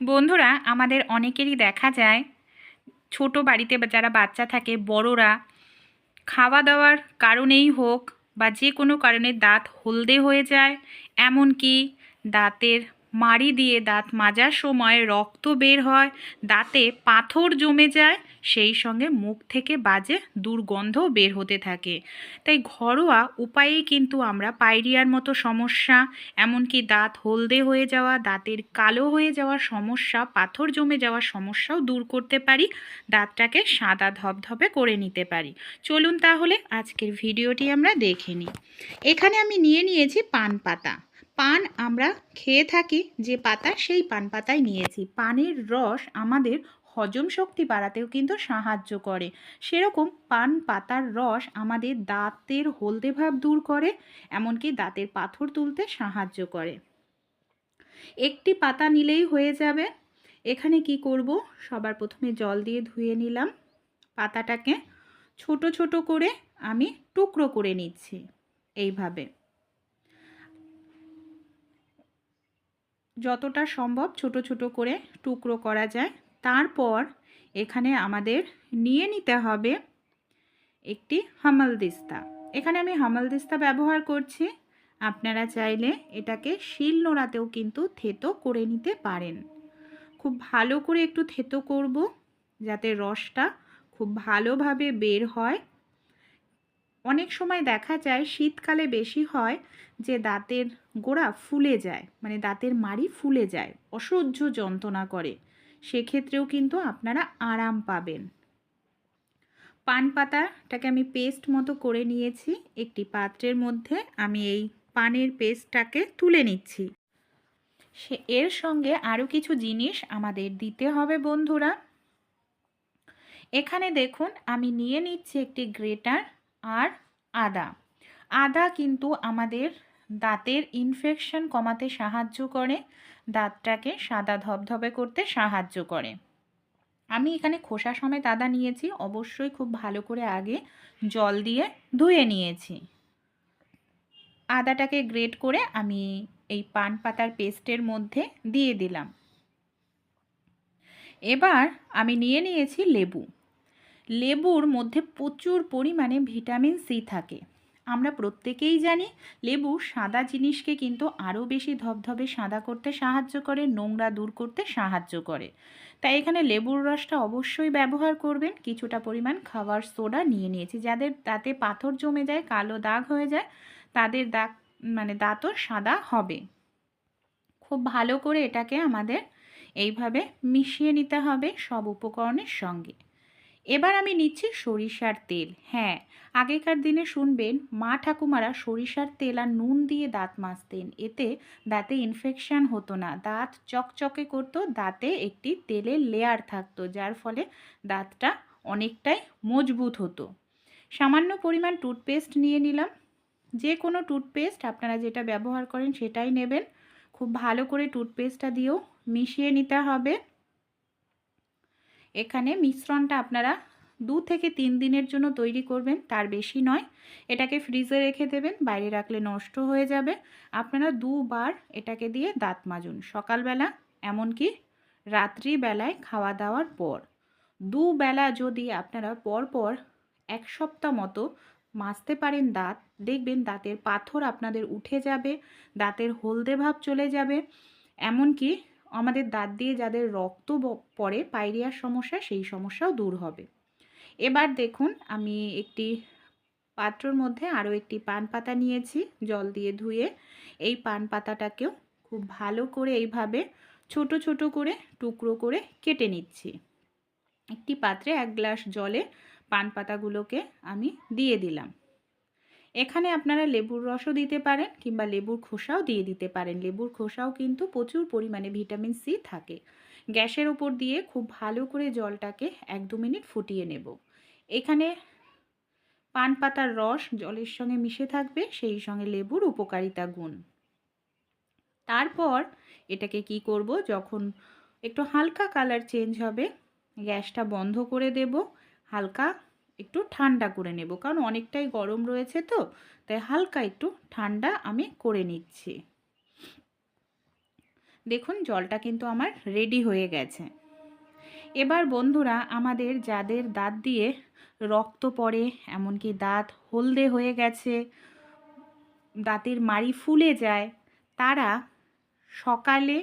বন্ধুরা, আমাদের অনেকেরই দেখা যায়, ছোট বাড়িতে যারা বাচ্চা থাকে, বড়রা খাওয়া দাওয়ার কারণেই হোক বা যে কোনো কারণে দাঁত হলদে হয়ে যায় এমন কি দাঁতের মাড়ি দিয়ে দাঁত মাজার সময় রক্ত বের হয়, দাঁতে পাথর জমে যায়, সেই সঙ্গে মুখ থেকে বাজে দুর্গন্ধও বের হতে থাকে। তাই ঘরোয়া উপায়েই কিন্তু আমরা পাইরিয়ার মতো সমস্যা, এমনকি দাঁত হলদে হয়ে যাওয়া, দাঁতের কালো হয়ে যাওয়ার সমস্যা, পাথর জমে যাওয়ার সমস্যাও দূর করতে পারি, দাঁতটাকে সাদা ধবধবে করে নিতে পারি। চলুন তাহলে আজকের ভিডিওটি আমরা দেখে নিই। এখানে আমি নিয়ে নিয়েছি পান পাতা। পান আমরা খেয়ে থাকি, যে পাতা সেই পান পাতায় নিয়েছি। পানের রস আমাদের হজম শক্তি বাড়াতেও কিন্তু সাহায্য করে। সেরকম পান পাতার রস আমাদের দাঁতের হলদে ভাব দূর করে, এমনকি দাঁতের পাথর তুলতে সাহায্য করে। একটি পাতা নিলেই হয়ে যাবে। এখানে কি করব? সবার প্রথমে জল দিয়ে ধুয়ে নিলাম। পাতাটাকে ছোট ছোট করে আমি টুকরো করে নিচ্ছি। এইভাবে। যতটা সম্ভব ছোট ছোট করে টুকরো করা যায়। তারপর এখানে আমাদের নিয়ে নিতে হবে একটি হামালদিস্তা এখানে আমি হামালদিস্তা ব্যবহার করছি। আপনারা চাইলে এটাকে শিল নোড়াতেও কিন্তু থেতো করে নিতে পারেন। খুব ভালো করে একটু থেতো করব যাতে রসটা খুব ভালোভাবে বের হয়। অনেক সময় দেখা যায় শীতকালে বেশি হয় যে দাঁতের গোড়া ফুলে যায় মানে দাঁতের মাড়ি ফুলে যায়, অসহ্য যন্ত্রণা করে। সেক্ষেত্রেও কিন্তু আপনারা আরাম পাবেন। পান পাতাটাকে আমি পেস্ট মতো করে নিয়েছি, একটি পাত্রের মধ্যে আমি এই পানের পেস্টটাকে তুলে নিচ্ছি। সে, এর সঙ্গে আরও কিছু জিনিস আমাদের দিতে হবে বন্ধুরা। এখানে দেখুন, আমি নিয়ে নিচ্ছি একটি গ্রেটার। আর আদা। আদা কিন্তু আমাদের দাঁতের ইনফেকশন কমাতে সাহায্য করে, দাঁতটাকে সাদা ধবধবে করতে সাহায্য করে। আমি এখানে খোসা সমেত আদা নিয়েছি, অবশ্যই খুব ভালো করে আগে জল দিয়ে ধুয়ে নিয়েছি। আদাটাকে গ্রেট করে আমি এই পান পাতার পেস্টের মধ্যে দিয়ে দিলাম। এবার আমি নিয়ে নিয়েছি লেবু। লেবুর মধ্যে প্রচুর পরিমাণে ভিটামিন সি থাকে। আমরা প্রত্যেকেই জানি লেবু সাদা জিনিসকে কিন্তু আরও বেশি ধবধবে, সাদা করতে সাহায্য করে, নোংরা দূর করতে সাহায্য করে। তাই এখানে লেবুর রসটা অবশ্যই ব্যবহার করবেন। কিছুটা পরিমাণ খাবার সোডা নিয়ে নিয়েছি, যাদের দাঁতে পাথর জমে যায়, কালো দাগ হয়ে যায়, তাদের দাগ মানে দাঁতও সাদা হবে। খুব ভালো করে এটাকে আমাদের এইভাবে মিশিয়ে নিতে হবে সব উপকরণের সঙ্গে। এবার আমি নিচ্ছি সরিষার তেল। হ্যাঁ আগেকার দিনে শুনবেন, মা ঠাকুমারা সরিষার তেল আর নুন দিয়ে দাঁত মাজতেন। এতে দাঁতে ইনফেকশান হতো না। দাঁত চকচকে করতো, দাঁতে একটি তেলের লেয়ার থাকতো, যার ফলে দাঁতটা অনেকটাই মজবুত হতো। সামান্য পরিমাণ টুথপেস্ট নিয়ে নিলাম। যে কোনো টুথপেস্ট আপনারা যেটা ব্যবহার করেন সেটাই নেবেন। খুব ভালো করে টুথপেস্টটা দিয়েও মিশিয়ে নিতে হবে। এখানে মিশ্রণটা আপনারা দু থেকে তিন দিনের জন্য তৈরি করবেন, তার বেশি নয়। এটাকে ফ্রিজে রেখে দেবেন, বাইরে রাখলে নষ্ট হয়ে যাবে। আপনারা দুবার এটাকে দিয়ে দাঁত মাজুন। সকালবেলা, এমনকি রাত্রিবেলায় খাওয়া দাওয়ার পর। দুবেলা যদি আপনারা পরপর এক সপ্তাহ মতো মাজতে পারেন দাঁত, দেখবেন দাঁতের পাথর আপনাদের উঠে যাবে, দাঁতের হলদে ভাব চলে যাবে। এমনকি আমাদের দাঁত দিয়ে যাদের রক্ত পড়ে পাইরিয়ার সমস্যা, সেই সমস্যাও দূর হবে। এবার দেখুন, আমি একটি পাত্রর মধ্যে আরও একটি পান পাতা নিয়েছি, জল দিয়ে ধুয়ে। এই পান পাতাটাকেও খুব ভালো করে এইভাবে ছোট ছোট করে, টুকরো করে কেটে নিচ্ছি। একটি পাত্রে এক গ্লাস জলে পান পাতাগুলোকে আমি দিয়ে দিলাম। এখানে আপনারা লেবুর রসও দিতে পারেন কিংবা লেবুর খোসাও দিয়ে দিতে পারেন। লেবুর খোসাও কিন্তু প্রচুর পরিমাণে ভিটামিন সি থাকে। গ্যাসের ওপর দিয়ে খুব ভালো করে জলটাকে এক দু মিনিট ফুটিয়ে নেব। এখানে পান পাতার রস জলের সঙ্গে মিশে থাকবে, সেই সঙ্গে লেবুর উপকারিতা গুণ। তারপর এটাকে কি করব? যখন একটু হালকা কালার চেঞ্জ হবে, গ্যাসটা বন্ধ করে দেব। হালকা একটু ঠান্ডা করে নেব, কারণ অনেকটাই গরম রয়েছে তো, তাই হালকা একটু ঠান্ডা আমি করে নিচ্ছি। দেখুন, জলটা কিন্তু আমার রেডি হয়ে গেছে। এবার বন্ধুরা, আমাদের যাদের দাঁত দিয়ে রক্ত পড়ে, এমনকি দাঁত হলদে হয়ে গেছে, দাঁতের মাড়ি ফুলে যায়, তারা সকালে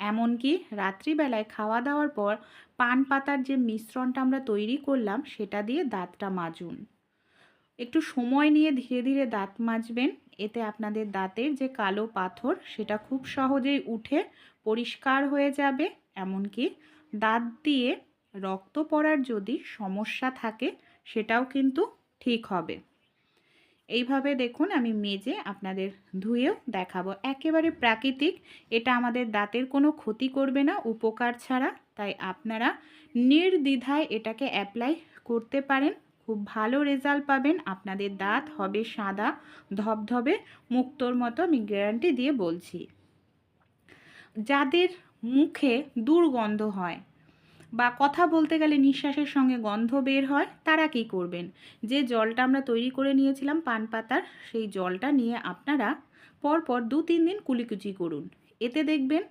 এমনকি রাত্রিবেলায় খাওয়া দাওয়ার পর পান পাতার যে মিশ্রণটা আমরা তৈরি করলাম, সেটা দিয়ে দাঁতটা মাজুন। একটু সময় নিয়ে ধীরে ধীরে দাঁত মাজবেন। এতে আপনাদের দাঁতের যে কালো পাথর, সেটা খুব সহজেই উঠে পরিষ্কার হয়ে যাবে। এমনকি দাঁত দিয়ে রক্ত পড়ার যদি সমস্যা থাকে, সেটাও কিন্তু ঠিক হবে। এইভাবে দেখুন আমি মেজে আপনাদের ধুয়েও দেখাবো। একেবারে প্রাকৃতিক, এটা আমাদের দাঁতের কোনো ক্ষতি করবে না, উপকার ছাড়া। তাই আপনারা নির্দ্বিধায় এটাকে অ্যাপ্লাই করতে পারেন। খুব ভালো রেজাল্ট পাবেন। আপনাদের দাঁত হবে সাদা, ধবধবে, মুক্তোর মতো, আমি গ্যারান্টি দিয়ে বলছি। যাদের মুখে দুর্গন্ধ হয় বা কথা বলতে গেলে নিঃশ্বাসের সঙ্গে গন্ধ বের হয়, তারা কি করবেন? যে জলটা আমরা তৈরি করে নিয়েছিলাম পান পাতার, সেই জলটা নিয়ে আপনারা পরপর দু তিন দিন কুলিকুচি করুন। এতে দেখবেন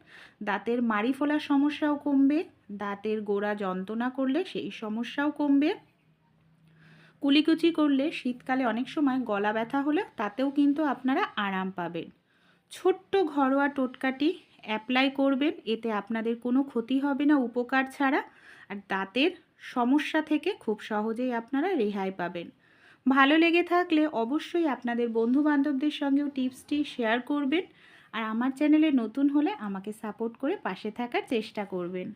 দাঁতের মাড়ি ফোলার সমস্যাও কমবে, দাঁতের গোড়া যন্ত্রণা করলে সেই সমস্যাও কমবে। কুলিকুচি করলে শীতকালে অনেক সময় গলা ব্যথা হলে তাতেও কিন্তু আপনারা আরাম পাবেন। ছোট্ট ঘরোয়া টোটকাটি অ্যাপ্লাই করবেন, এতে আপনাদের কোনো ক্ষতি হবে না, উপকার ছাড়া। আর দাঁতের সমস্যা থেকে খুব সহজেই আপনারা রেহাই পাবেন। ভালো লেগে থাকলে অবশ্যই আপনাদের বন্ধু বান্ধবদের সঙ্গেও টিপসটি শেয়ার করবেন। আর আমার চ্যানেলে নতুন হলে আমাকে সাপোর্ট করে পাশে থাকার চেষ্টা করবেন।